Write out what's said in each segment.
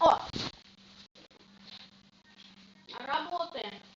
О! Работает.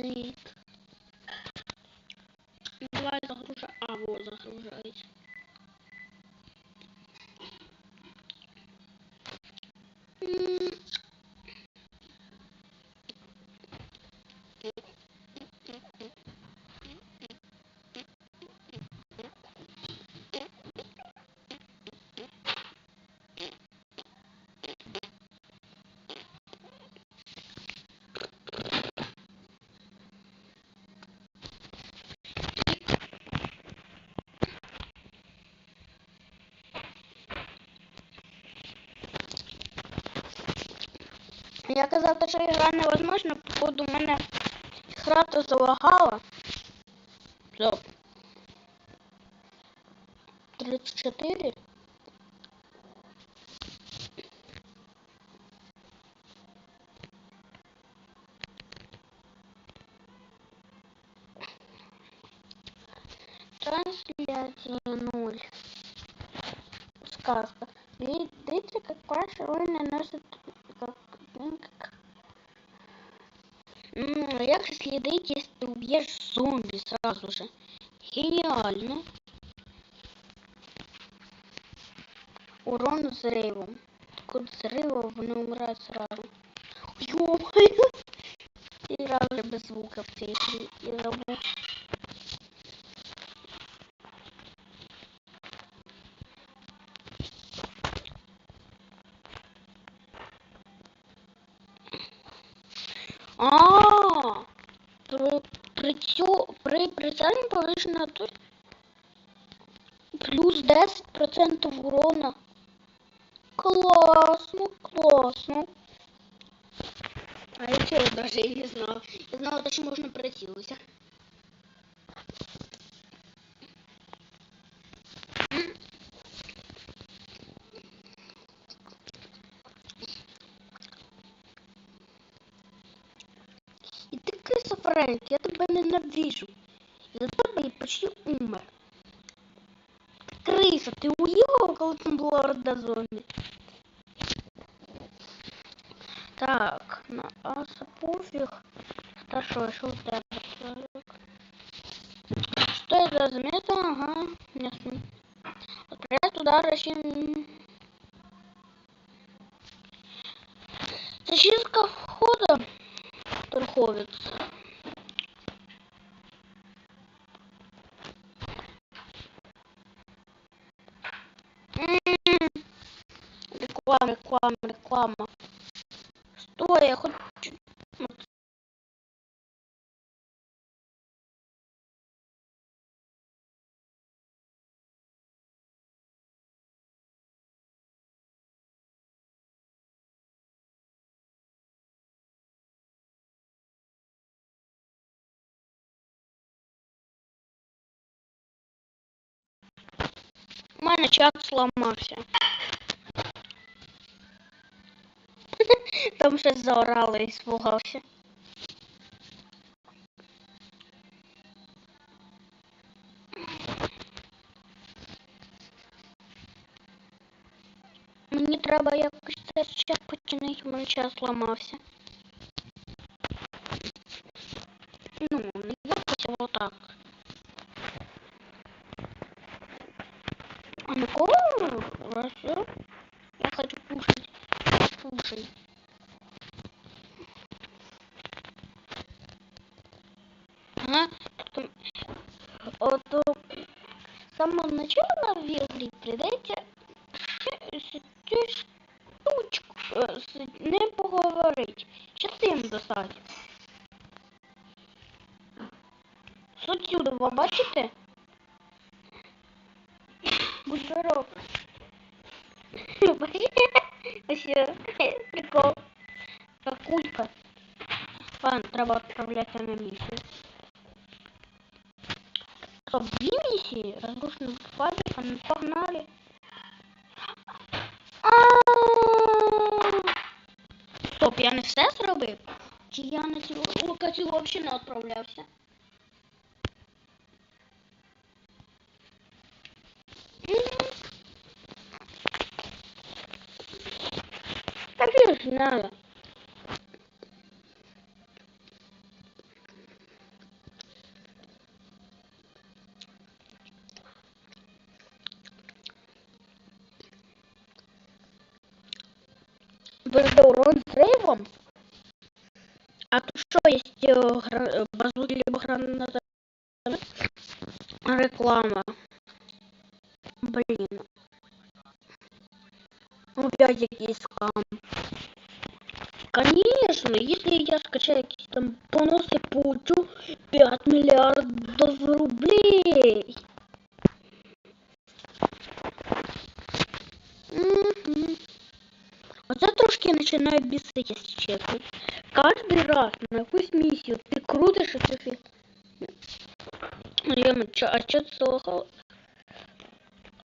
sleep. Я казав, що гра невозможна, походу в мене гра залагала. Стоп. 34. Трансляция 0. Сказка. Видите, как ваши воины носят как, ну, как... М, Як же следить, если ты убьешь зомби сразу же? Гениально. Урон взрывом. Так от взрывом вони умирають сразу. Ё-моё! Игра вже без звука в цій грі. При, цю, при прицельному повищеному тут плюс 10% урона. Классно, классно. А я цього і не знав. Я знала, що можна прицілитися. І ти Френк, я тебе ненавижу. За тебе я почти умер. Криса, ти уїхала, коли там була орда зомбі? Так, на аса що у тебе? Так. Что это за замета? Ага, ясно. Отряд удара чем... Зачистка входа. Торговец. М, Реклама, реклама, реклама. Стой, я хочу... У мене зламався. Там щось заорали і спугався. Мені треба якось цей час починити, у мене час зламався. Ну, якось отак. А на кого? Вообще? Я хочу кушать. Кушай. Ага. Вот э, самого начала в игре придайте цю штучку е, з ним поговорити. Що цим достати? Отсюда, ви бачите? Здоров. Вообще, прикол. Как кулька. Ладно, треба отправляться на миссию. Стоп, две миссии? Разрушенная фабрика, ну погнали. Стоп, я не все зробив? Чи я на цю локацію взагалі не відправлявся? М. Так я знаю. А тут що є базуки либо граната? Реклама. Блин. Опять якийсь скам. Конечно, если я скачаю там поноси получу 5 миллиардов рублей. Мгм. Оце трошки починає бісити, якщо чесно. Каждый раз на якусь миссию ты крутишь эту фиг. Ем, чё, а чё ты слухал?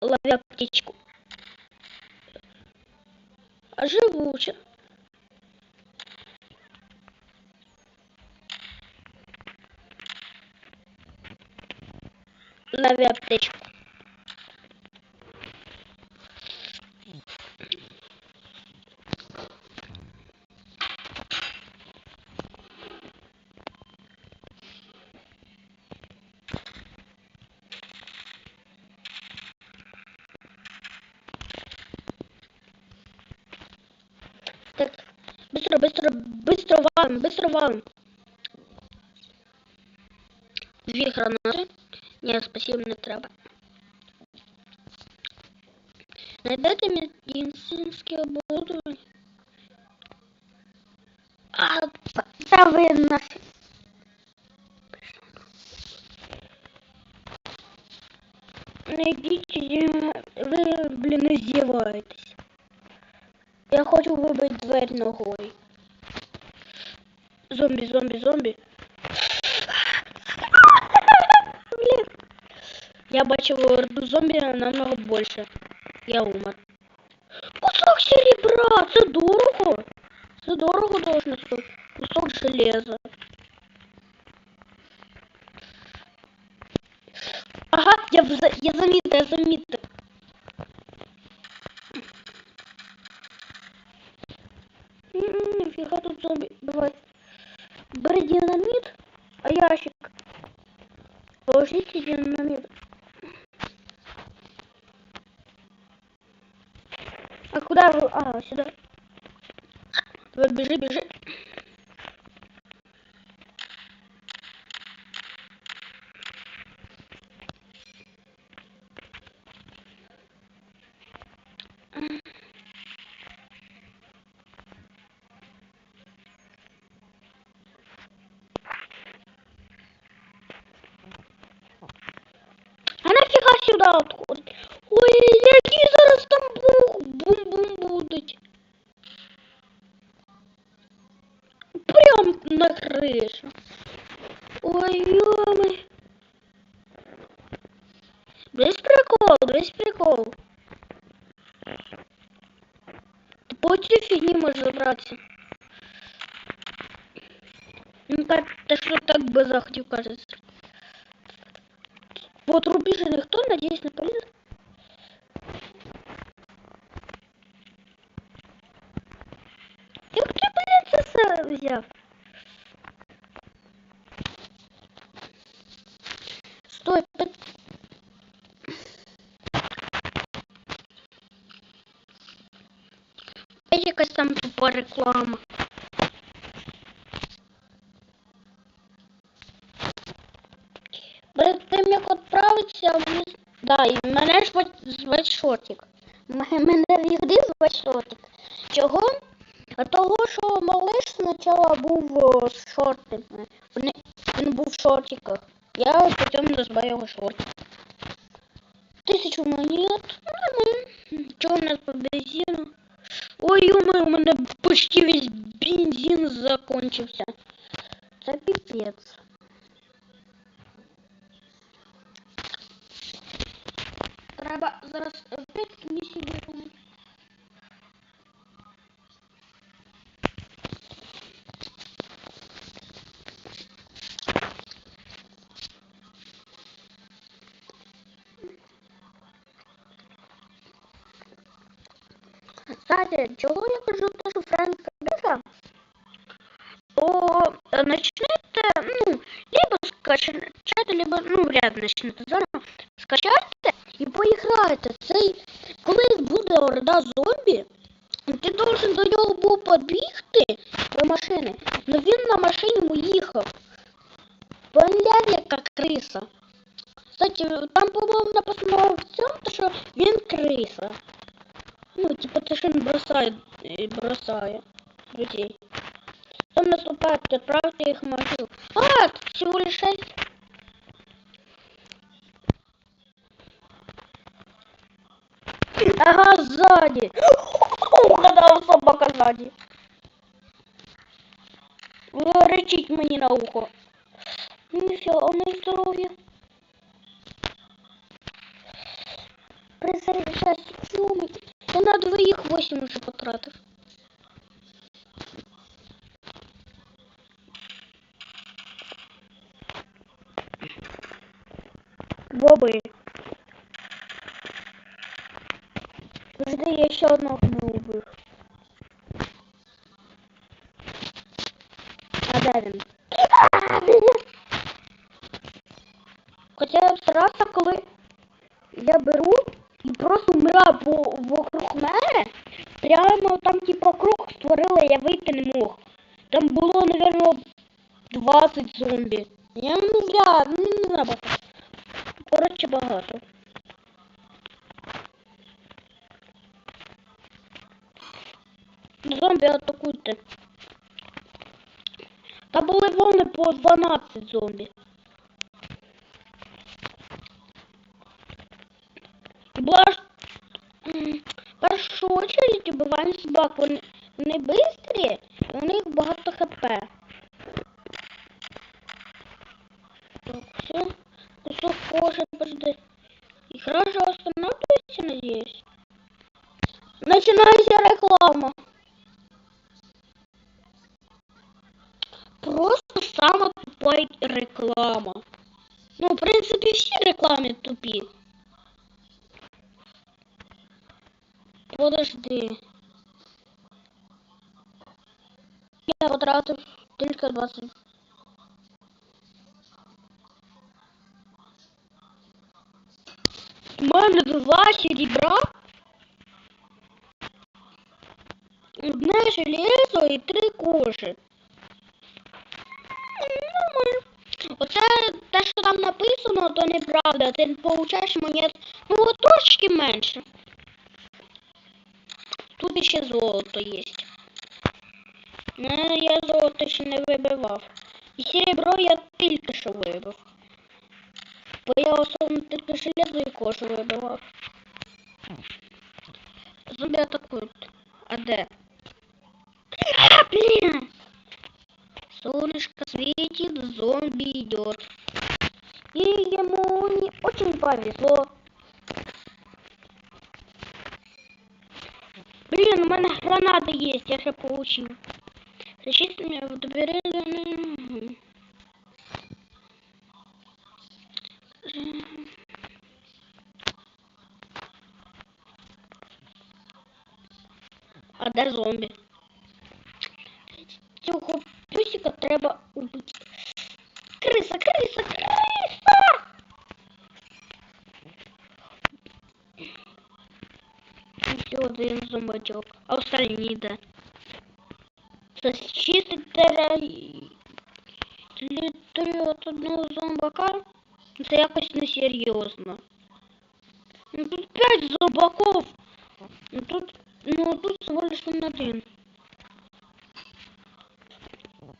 Ловя птичку. А живуча. Ловя птичку. быстро, быстро, быстро валим, быстро валим. Дві гранати. Ні, спасибо, не треба. Найдете медицинське оборудование? А, та ви нас... Найдите, ви, блін, издеваетесь. Я хочу вибити дверь ногою. Зомбі, зомбі, зомбі. Блін. Я бачив орду зомбі намного більше. Я умер. Кусок серебра, це дорого. Це дорого должно стоїть. Кусок железа. Ага, я, я замітив, я замітив. Нифига тут зомби бывает. Бери динамит, а ящик. Положите динамит. А куда вы? А, сюда. Вот бежи, бежи. які зараз там бум-бум будуть. Прям на кришу. Ой, -мо. Прикол, без прикол. По цій фігні може забратися. Ну так, та що так би захотів, кажеться. По трубі же ніхто, надіюсь, не поліз. Стой, пи- Є якась там тупа реклама. Перед тим як відправитися вниз. Да, і мене ж звати Шотик. М- Мене завжди звати Шотик. Чого? А того, що малиш спочатку був о, з шортами. Він, був в шортиках. Я потім назвав його шортик. Тисячу монет. Чого у нас по бензину? Ой, ё у мене почти весь бензин закончився. Це піпець. Треба зараз опять місію виконати. Кстати, чого я кажу, те, що Френк? То е, начнете, ну, либо скачати, либо, ну, вряд начнете заново, скачайте і поіграйте. Цей, коли буде орда зомбі, ти должен до нього був підбігти до машини, но він на машині їхав. Погляд, яка криса. Кстати, там, по-моєму, написано в цьому, що він криса. Ну, типа, то, что он бросает, э, бросает людей. Потом наступает, отправьте их в могилу. А, тут всего лишь шесть. Ага, сзади. Угадал собака сзади. Вы рычить мне на ухо. Ну и все, он и здоровье. Присоединяйся к сумме. На двоих 8 уже потратив. Боби. Подожди, я ще одного не убив. А де він? Хоча коли я беру і просто вмираю по вокруг мене. Прямо там типа круг створили, я вийти не мог. Там було, наверное, 20 зомбі. Я не знаю, ну не знаю. багато. Коротше, багато. Зомбі атакуйте. Там були волни по 12 зомбі. Блаш... В першу очередь убиваємо собак. Вони, вони бистрі, у них багато хп. Так, все. Кусок кожи, подожди. Игра же останавливается, надеюсь. Начинается реклама. Просто самая тупая реклама. Ну, в принципе, все рекламы тупі. Подожди. Я потратив тільки 20. У мене два серебра. Одне железо і три кожи. Оце те, що там написано, то неправда. Ти получаєш монет, ну от трошки менше. Тут іще золото є. Ну, я золото ще не вибивав. І серебро я тільки що вибив. Бо я особливо тільки железо і кожу вибивав. Зомби атакують. А де? А, блин! Солнышко светит, зомби идет. И ему не очень повезло. Блин, у меня граната есть, я же получил. Зачем мне в двери? А де зомбі? Цього пюсика треба убити. Один зомбачок. А остальні де? Це чистить територію от одного зомбака? Це якось несерйозно. Ну тут п'ять зомбаков Ну тут, ну тут всего лишь он один.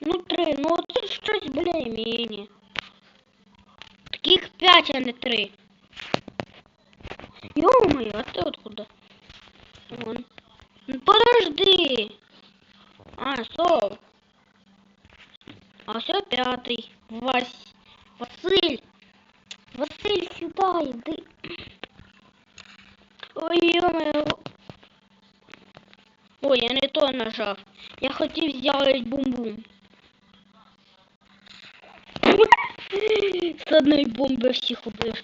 Ну три, ну тут щось более-менее. Таких пять, а не три. Ё-моё, а ты откуда? Вон. Ну подожди. А, стоп. А все пятый. Вась. Василь. Василь, сюда иди. Ой, ё-моё. Ой, я не то нажав. Я хотів взяти бум-бум. З одної бомби всіх убив.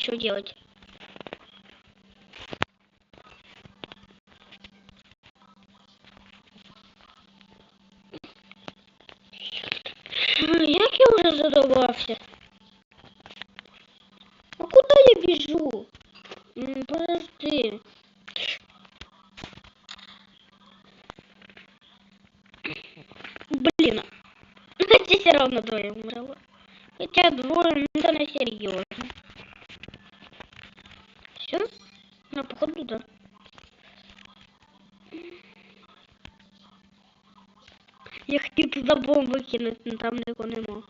Что делать? Як я вже задавався? А куда я бежу? Подожди. Блин. Хотя все равно двое умерло. Хотя двое, Хотів туди бомбу кинути, но там нікого нема.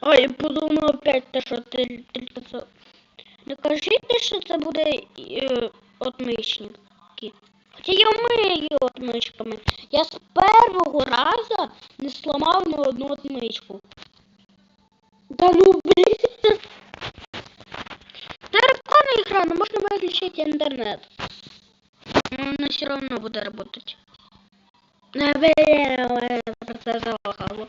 А, я подумав опять те, що ти тільки це. Не кажіть, що це буде е, отмичники. Хоча я вмію отмичками. Я з першого разу не сламав ні одну отмичку. Да ну блін. Таркана ігра, но можна виключити інтернет. Но воно все равно буде работать Не це залагало.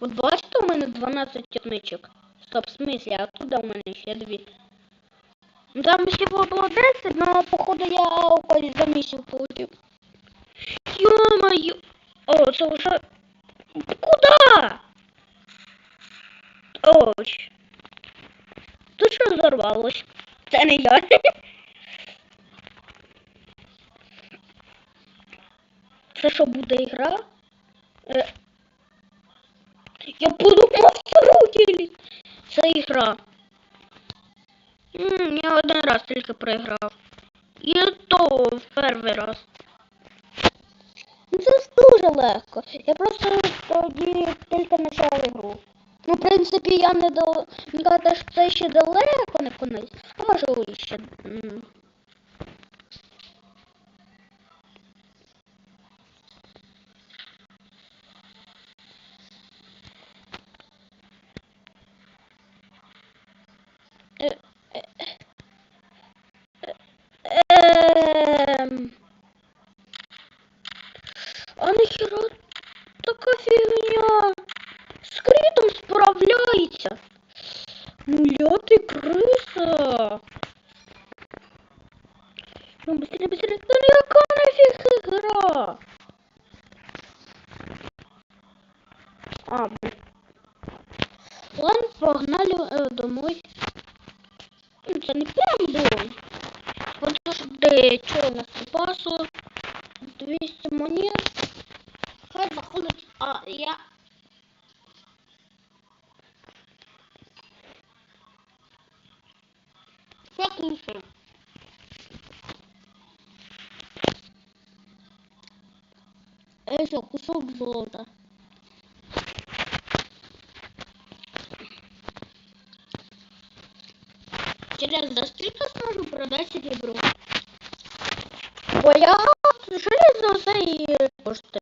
От бачите, у мене 12 отмичок. Стоп, в смысле, а туди у мене ще дві. Ну там ще було 10, но походу я колись за місяць получив. Ё-моё! О, це вже... Куда? Ой. Тут що взорвалось? Це не я. Це що буде ігра? Е, Я подумав, руки. Це ігра. М, Я один раз тільки проіграв. І то в перший раз. Ну це дуже легко. Я просто тоді тільки почав ігру. Ну, в принципі, я не до. Мені кажуть, що це ще далеко не конець. А може ще. критом справляється. Ну я ти криса. Ну быстрее, быстрее. Ну яка нафіг ігра? А, блін. Ладно, погнали е, домой. Ну, Це не прям дом. Подожди, что у нас запасу? 200 монет. Хай заходить, а я... Я Это кусок золота. Через за сколько смогу продать серебро? Бо я железо все і кошти